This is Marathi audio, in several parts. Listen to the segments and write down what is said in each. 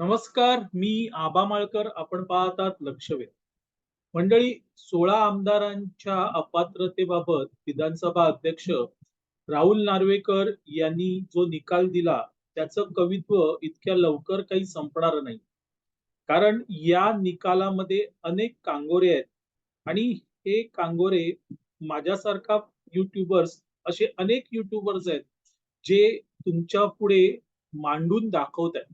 नमस्कार मी आबा माळकर आपण पाहतात लक्षवेध. मंडळी सोळा आमदारांच्या अपात्रतेबाबत विधानसभा अध्यक्ष राहुल नार्वेकर यांनी जो निकाल दिला त्याचं कवित्व इतक्या लवकर काही संपणार नाही. कारण या निकालामध्ये अनेक कांगोरे आहेत आणि हे कांगोरे माझ्यासारखा युट्यूबर्स असे अनेक युट्यूबर्स आहेत जे तुमच्यापुढे मांडून दाखवत आहेत.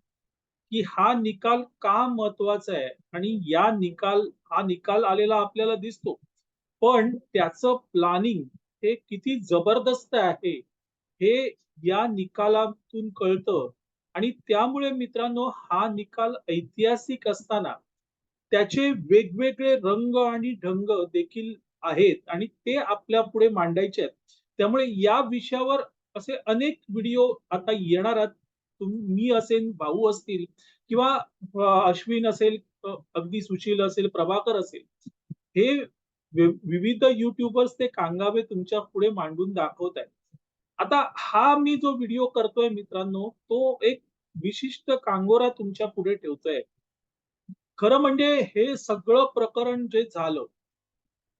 की हा निकाल का महत्त्वाचा आहे? आणि या निकाल हा निकाल आलेला आपल्याला दिसतो. पण त्याचं प्लॅनिंग हे किती जबरदस्त आहे हे या निकालातून कळतं. आणि त्यामुळे मित्रांनो हा निकाल ऐतिहासिक असताना त्याचे वेगवेगळे रंग आणि ढंग देखील आहेत आणि ते आपल्या पुढे मांडायचे आहेत. त्यामुळे या विषयावर असे अनेक व्हिडिओ आता येणार आहेत. मी असेल भाऊ असतील किंवा अश्विन असेल अगदी सुशील असेल प्रभाकर असेल हे विविध युट्यूबर्स ते कांगावे तुमच्यापुढे मांडून दाखवत आहेत. आता हा मी जो व्हिडिओ करतोय मित्रांनो तो एक विशिष्ट कांगोरा तुमच्यापुढे ठेवतोय. खरं म्हणजे हे सगळं प्रकरण जे झालं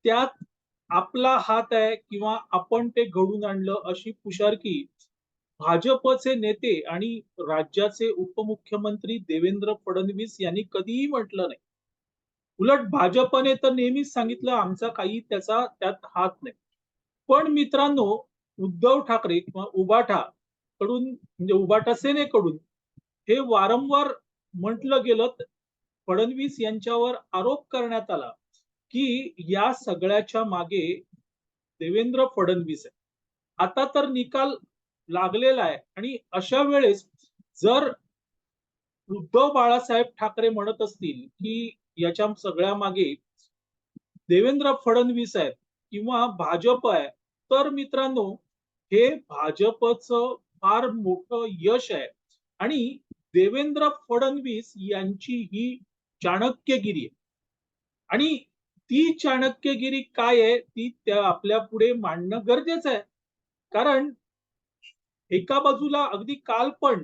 त्यात आपला हात आहे किंवा आपण ते घडून आणलं अशी पुशारकी भाजपचे नेते आणि राज्याचे उपमुख्यमंत्री देवेंद्र फडणवीस यांनी कधीही म्हटलं नाही. उलट भाजपने तर नेहमीच सांगितलं आमचा काही त्याचा त्यात हात नाही. पण मित्रांनो उद्धव ठाकरे किंवा उबाठा कडून म्हणजे उबाठा सेनेकडून हे वारंवार म्हटलं गेलं फडणवीस यांच्यावर आरोप करण्यात आला की या सगळ्याच्या मागे देवेंद्र फडणवीस आहे आता तर निकाल लागलेला आहे. आणि अशा वेळेस जर उद्धव बाळासाहेब ठाकरे म्हणत असतील की याच्या सगळ्या मागे देवेंद्र फडणवीस आहेत किंवा भाजप आहे तर मित्रांनो हे भाजपचं फार मोठं यश आहे. आणि देवेंद्र फडणवीस यांची ही चाणक्यगिरी आहे. आणि ती चाणक्यगिरी काय आहे? ती त्या आपल्या पुढे मांडणं गरजेचं आहे. कारण एका बाजूला अगदी काल पण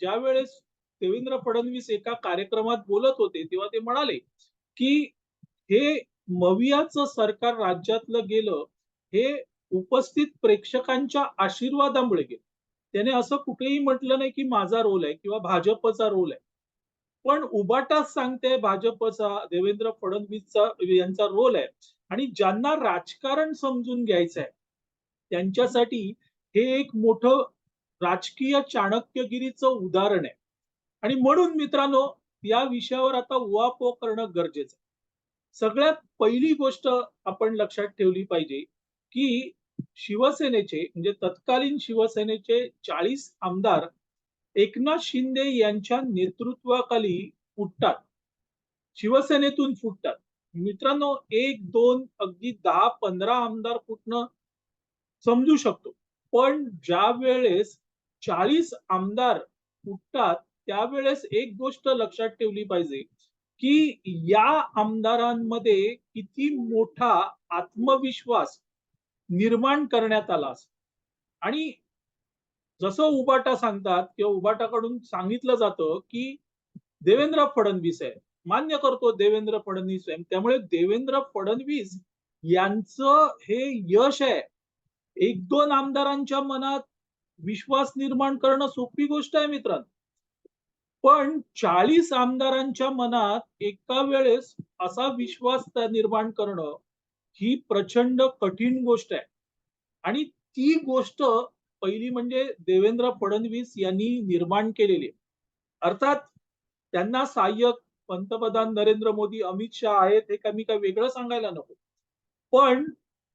ज्या वेळेस देवेंद्र फडणवीस एका कार्यक्रमात बोलत होते तेव्हा ते म्हणाले की हे मवियाचं सरकार राज्यातलं गेलं हे उपस्थित प्रेक्षकांच्या आशीर्वादामुळे गेलं. त्याने असं कुठेही म्हटलं नाही की माझा रोल आहे किंवा भाजपचा रोल आहे. पण उबाटाच सांगते भाजपचा देवेंद्र फडणवीसचा यांचा रोल आहे. आणि ज्यांना राजकारण समजून घ्यायचं आहे त्यांच्यासाठी हे एक मोठं राजकीय चाणक्यगिरीचं उदाहरण आहे. आणि म्हणून मित्रांनो या विषयावर आता उहापोह करणं गरजेचं आहे. सगळ्यात पहिली गोष्ट आपण लक्षात ठेवली पाहिजे की शिवसेनेचे म्हणजे तत्कालीन शिवसेनेचे चाळीस आमदार एकनाथ शिंदे यांच्या नेतृत्वाखाली फुटतात. शिवसेनेतून फुटतात. मित्रांनो एक दोन अगदी दहा पंधरा आमदार फुटणं समजू शकतो. पण ज्या वेळेस चाळीस आमदार फुटतात त्यावेळेस एक गोष्ट लक्षात ठेवली पाहिजे की या आमदारांमध्ये किती मोठा आत्मविश्वास निर्माण करण्यात आला आणि जसं उबाटा सांगतात किंवा उबाटाकडून सांगितलं जातं की देवेंद्र फडणवीस आहे मान्य करतो देवेंद्र फडणवीस आहे त्यामुळे देवेंद्र फडणवीस यांचं हे यश आहे. एक दोन आमदारांच्या मनात विश्वास निर्माण करणं सोपी गोष्ट आहे मित्रांनो. पण चाळीस आमदारांच्या मनात एका वेळेस असा विश्वास निर्माण करणं ही प्रचंड कठीण गोष्ट आहे. आणि ती गोष्ट पहिली म्हणजे देवेंद्र फडणवीस यांनी निर्माण केलेली आहे. अर्थात त्यांना सहाय्यक पंतप्रधान नरेंद्र मोदी अमित शहा आहेत हे का मी काय वेगळं सांगायला नको. पण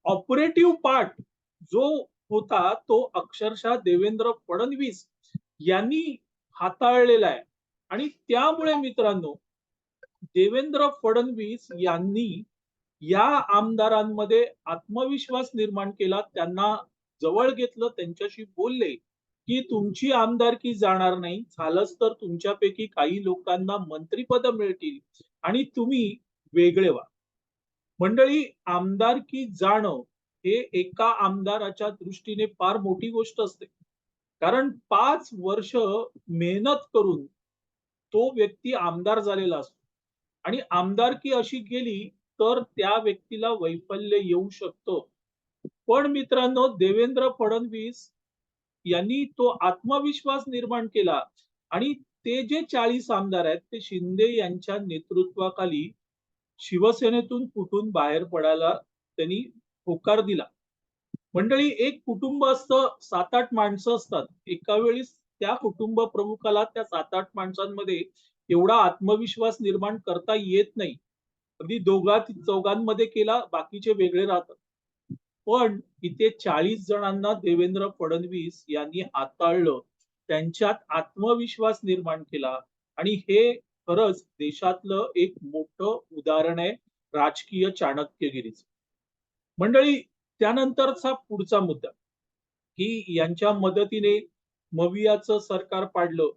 ऑपरेटिव्ह पार्ट जो होता तो अक्षरशः देवेंद्र फडणवीस यांनी हाताळलेला आहे. आणि त्यामुळे मित्रांनो देवेंद्र फडणवीस यांनी या आमदारांमध्ये आत्मविश्वास निर्माण केला त्यांना जवळ घेतलं त्यांच्याशी बोलले की तुमची आमदारकी जाणार नाही झालंच तर तुमच्यापैकी काही लोकांना मंत्रीपद मिळतील आणि तुम्ही वेगळे व्हा. मंडळी आमदारकी जाणं हे एका आमदाराच्या दृष्टीने फार मोठी गोष्ट असते कारण पाच वर्ष मेहनत करून तो व्यक्ती आमदार झालेला असतो आणि आमदारकी अशी गेली तर त्या व्यक्तीला वैफल्य येऊ शकतं. पण मित्रांनो देवेंद्र फडणवीस यांनी तो आत्मविश्वास निर्माण केला आणि ते जे 40 आमदार आहेत ते शिंदे यांच्या नेतृत्वाखाली शिवसेनेतून फुटून बाहेर पडायला त्यांनी होकार दिला. मंडळी एक कुटुंब असतं 7-8 माणसं असतात. एका वेळी त्या कुटुंब प्रमुखाला त्या 7-8 माणसांमध्ये एवढा आत्मविश्वास निर्माण करता येत नाही. अगदी दोघा चौघांमध्ये केला, बाकीचे वेगळे राहतात. पण इथे 40 जणांना देवेंद्र फडणवीस यांनी हाताळलं. त्यांच्यात आत्मविश्वास निर्माण केला आणि हे खरंच देशातलं एक मोठं उदाहरण आहे राजकीय चाणक्यगिरीचं. मंडळी त्यानंतरचा पुढचा मुद्दा, की यांच्या मदतीने मवियाचं सरकार पाडलं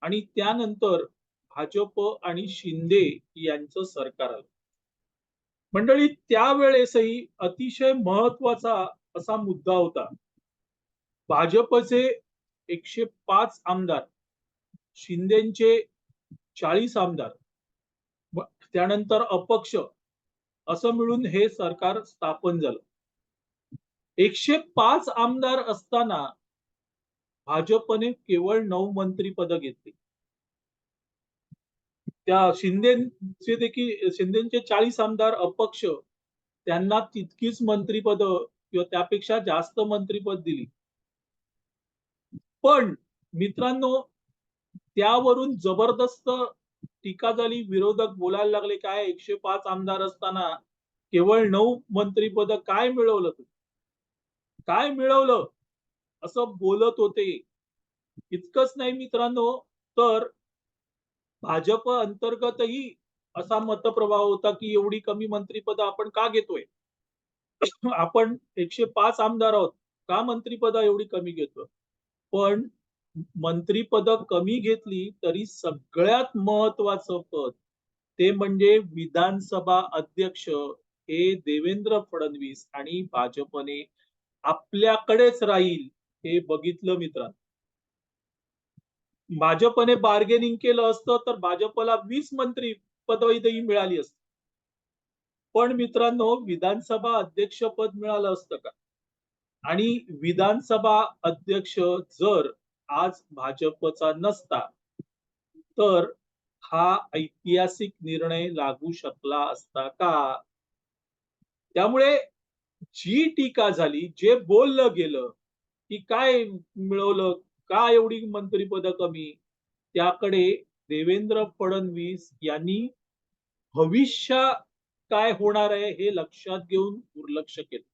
आणि त्यानंतर भाजप आणि शिंदे यांचं सरकार आलं. मंडळी त्यावेळेसही अतिशय महत्त्वाचा असा मुद्दा होता. भाजपचे 105 आमदार, शिंदेचे 40 आमदार, त्यानंतर अपक्ष असं मिळून हे सरकार स्थापन झालं. 105 आमदार असताना भाजपने केवळ नऊ मंत्री पद घेतली. त्या शिंदेचे देखील शिंदेचे 40 आमदार अपक्ष त्यांना तितकीच मंत्रीपद किंवा त्यापेक्षा जास्त मंत्रीपद दिली. पण मित्रांनो त्यावरून जबरदस्त टीका झाली. विरोधक बोलायला लागले, "काय 105 आमदार असताना केवळ नऊ मंत्रिपद काय मिळवलं तू? काय मिळवलं?" असं बोलत होते. इतकंच नाही मित्रांनो, तर भाजप अंतर्गतही असा मतप्रवाह होता, की एवढी कमी मंत्रीपद आपण का घेतोय? आपण 105 आमदार आहोत. का मंत्रीपद एवढी कमी घेतो पण मंत्रीपद कमी घेतली तरी सगळ्यात महत्वाचं पद ते म्हणजे विधानसभा अध्यक्ष हे देवेंद्र फडणवीस आणि भाजपने आपल्याकडेच राहील हे बघितलं मित्रांनो. भाजपने बार्गेनिंग केलं असतं तर भाजपला 20 मंत्रिपदही मिळाली असती. पण मित्रांनो विधानसभा अध्यक्षपद मिळालं असतं का? आणि विधानसभा अध्यक्ष जर आज भाजपचा नसता, तर हा ऐतिहासिक निर्णय लागू शकला असता का? त्यामुळे जी टीका झाली, जे बोललं गेलं, की काय मिळवलं? का एवढी मंत्रीपद कमी? त्याकडे देवेंद्र फडणवीस यांनी भविष्य काय होणार आहे हे लक्षात घेऊन दुर्लक्ष केलं.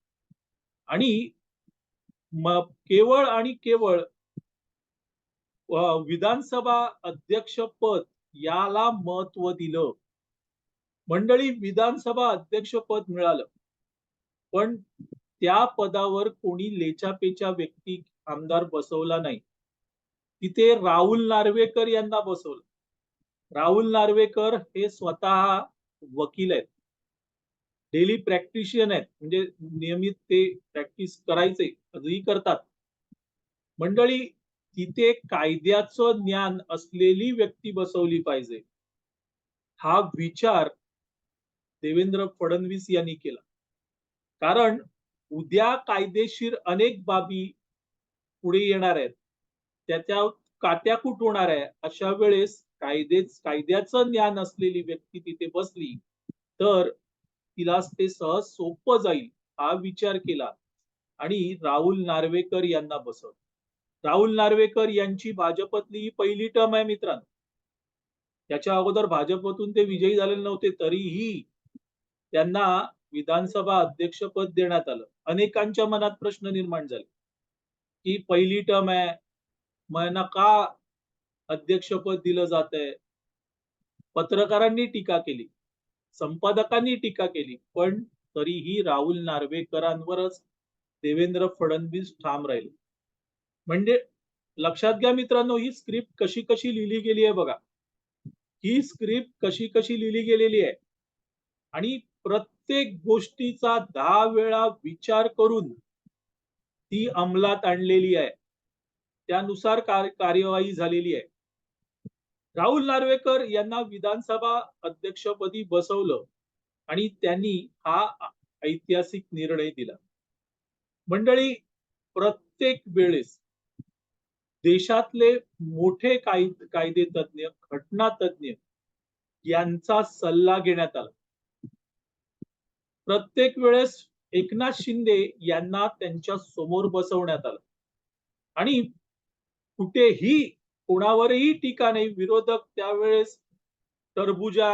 आणि मग केवळ आणि केवळ विधानसभा अध्यक्षपद याला महत्त्व दिलं. मंडळी विधानसभा अध्यक्षपद मिळालं. पण त्या पदावर कोणी लेचापेचा व्यक्ती आमदार बसवला नाही. तिथे राहुल नार्वेकर यांना बसवलं. राहुल नार्वेकर हे स्वतः वकील आहेत. डेली प्रॅक्टिशियन आहेत. म्हणजे नियमित ते प्रॅक्टिस करायचे, आजही करतात. मंडळी तिथे कायद्याचं ज्ञान असलेली व्यक्ती बसवली पाहिजे. हा विचार देवेंद्र फडणवीस यांनी केला. कारण उद्या कायदेशीर अनेक बाबी पुढे येणार आहेत. त्याच्या काट्याकूट होणार आहे. अशा वेळेस कायदेच कायद्याचं ज्ञान असलेली व्यक्ती तिथे बसली, तर तिला ते सहज सोपं जाईल हा विचार केला आणि राहुल नार्वेकर यांना बसवलं. राहुल नार्वेकर यांची भाजपतली ही पहिली टर्म आहे मित्रांनो. त्याच्या अगोदर भाजपतून ते विजयी झालेले नव्हते. तरीही त्यांना विधानसभा अध्यक्षपद देण्यात आलं. अनेकांच्या मनात प्रश्न निर्माण झाले, की पहिली टर्म आहे, मयांना का अध्यक्षपद दिलं जातंय? पत्रकारांनी टीका केली, संपादकांनी टीका केली, पण तरीही राहुल नार्वेकरांवरच देवेंद्र फडणवीस ठाम राहिले. म्हणजे लक्षात घ्या मित्रांनो, ही स्क्रिप्ट कशी-कशी लिहिली गेली आहे बघा. ही स्क्रिप्ट कशी-कशी लिहिली गेलेली आहे. आणि प्रत्येक गोष्टीचा दहा वेळा विचार करून ती अंमलात आणलेली आहे. त्यानुसार कार्यवाही झालेली आहे. राहुल नार्वेकर यांना विधानसभा अध्यक्षपदी बसवलं आणि त्यांनी हा ऐतिहासिक निर्णय दिला मंडळी प्रत्येक वेळेस देशातले मोठे काय कायदे तज्ज्ञ घटना तज्ञ यांचा सल्ला घेण्यात आला. प्रत्येक वेळेस एकनाथ शिंदे यांना त्यांच्यासमोर बसवण्यात आलं. आणि कुठेही कोणावरही टीका नाही. विरोधक त्यावेळेस टरबुजा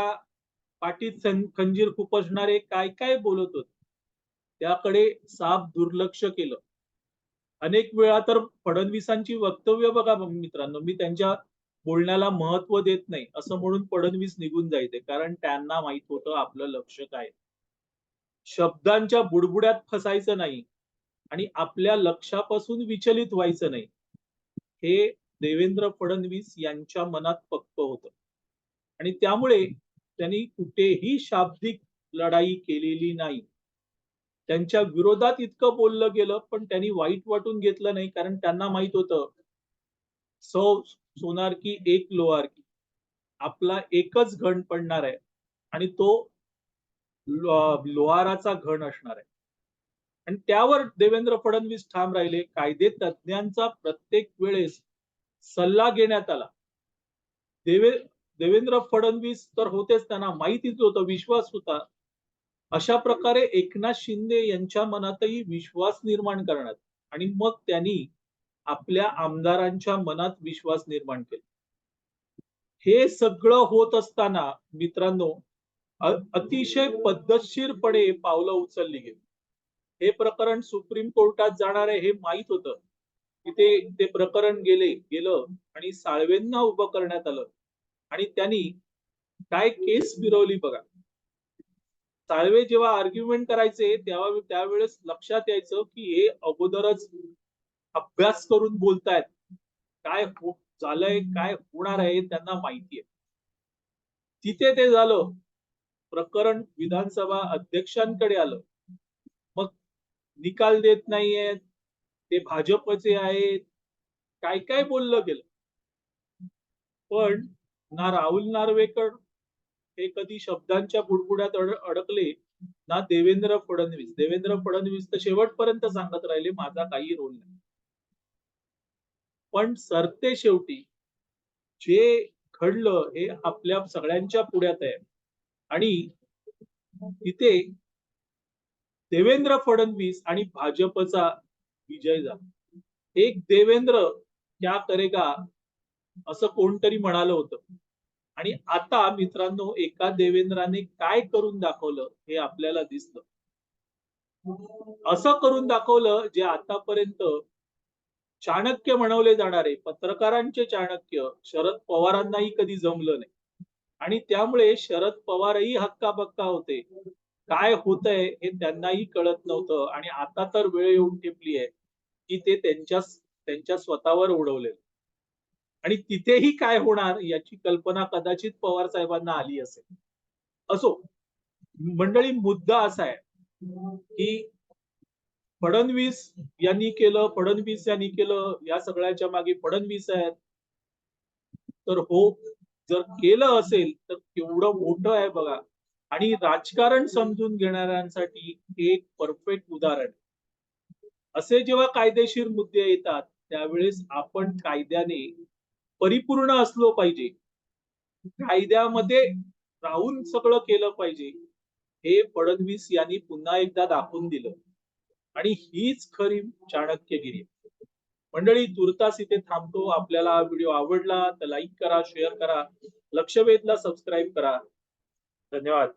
पाठीत खंजीर खुपसणारे काय काय बोलत होते? त्याकडे साफ दुर्लक्ष केलं. अनेक वेळा तर फडणवीसांची वक्तव्य बघा मित्रांनो मी त्यांच्या बोलण्याला महत्त्व देत नाही असं म्हणून फडणवीस निघून जायचे. कारण त्यांना माहीत होतं आपलं लक्ष काय शब्दांच्या बुडबुड्यात फसायचं नाही आणि आपल्या लक्षापासून विचलित व्हायचं नाही. हे देवेंद्र फडणवीस यांच्या मनात पक्क होत. आणि त्यामुळे त्यांनी कुठेही शाब्दिक लढाई केलेली नाही. त्यांच्या विरोधात इतकं बोललं गेलं पण त्यांनी वाईट वाटून घेतलं नाही कारण त्यांना माहीत होतं सौ सोनार की एक लोहार की आपला एकच घण पडणार आहे आणि तो लोहाराचा घण असणार आहे. आणि त्यावर देवेंद्र फडणवीस ठाम राहिले. कायदे तज्ञांचा प्रत्येक वेळेस सल्ला घेण्यात आला. देवे देवेंद्र फडणवीस तर होतेच त्यांना माहितीच होतं विश्वास होता. अशा प्रकारे एकनाथ शिंदे यांच्या मनातही विश्वास निर्माण करण्यात आणि मग त्यांनी आपल्या आमदारांच्या मनात विश्वास निर्माण केला. हे सगळं होत असताना मित्रांनो अतिशय पद्धतशीरपणे पावलं उचलली गेली. हे प्रकरण सुप्रीम कोर्टात जाणार आहे हे माहीत होतं. तिथे ते प्रकरण गेले गेलं आणि साळवेंना उभं करण्यात आलं. आणि त्यांनी काय केस फिरवली बघा. साळवे जेव्हा आर्ग्युमेंट करायचे तेव्हा त्यावेळेस लक्षात यायचं की हे अगोदरच अभ्यास करून बोलतायत. काय हो- झालंय काय होणार आहे त्यांना माहिती आहे तिथे ते झालं. प्रकरण विधानसभा अध्यक्षांकडे आलं. मग निकाल देत नाहीयेत ते भाजपचे आहेत. काय काय बोललं गेलं. पण ना राहुल नार्वेकर हे कधी शब्दांच्या बुडबुड्यात अडकले ना देवेंद्र फडणवीस. देवेंद्र फडणवीस तर शेवटपर्यंत सांगत राहिले माझा काही रोल नाही. पण सरते शेवटी जे घडलं हे आपल्या सगळ्यांच्या पुढ्यात आहे. आणि तिथे देवेंद्र फडणवीस आणि भाजपचा विजय झाला. एक देवेंद्र क्या करेगा असं कोणतरी म्हणालं होतं. आणि आता मित्रांनो एका देवेंद्राने काय करून दाखवलं हे आपल्याला दिसलं. असं करून दाखवलं जे आतापर्यंत चाणक्य म्हणवले जाणारे पत्रकारांचे चाणक्य शरद पवारांनाही कधी जमलं नाही. आणि त्यामुळे शरद पवारही हक्काबक्का होते. काय होतंय हे त्यांनाही कळत नव्हतं. आणि आता तर वेळ येऊन ठेपली आहे की ते त्यांच्या त्यांच्या स्वतःवर उडवले आणि तिथेही काय होणार याची कल्पना कदाचित पवार साहेबांना आली असेल. असो मंडळी मुद्दा असा आहे की फडणवीस यांनी केलं फडणवीस यांनी केलं या सगळ्याच्या मागे फडणवीस आहेत. तर हो जर केलं असेल तर केवढं मोठं आहे बघा. आणि राजकारण समजून घेणाऱ्यांसाठी एक परफेक्ट उदाहरण असे जेव्हा कायदेशीर मुद्दे येतात त्यावेळेस आपण कायद्याने परिपूर्ण असलो पाहिजे. कायद्यामध्ये राहून सगळं केलं पाहिजे. हे फडणवीस यांनी पुन्हा एकदा दाखवून दिलं. आणि हीच खरी चाणक्यगिरी. मंडळी तुर्तास इथे थांबतो. आपल्याला हा व्हिडिओ आवडला तर लाईक करा शेअर करा. लक्षवेधला सबस्क्राईब करा. धन्यवाद.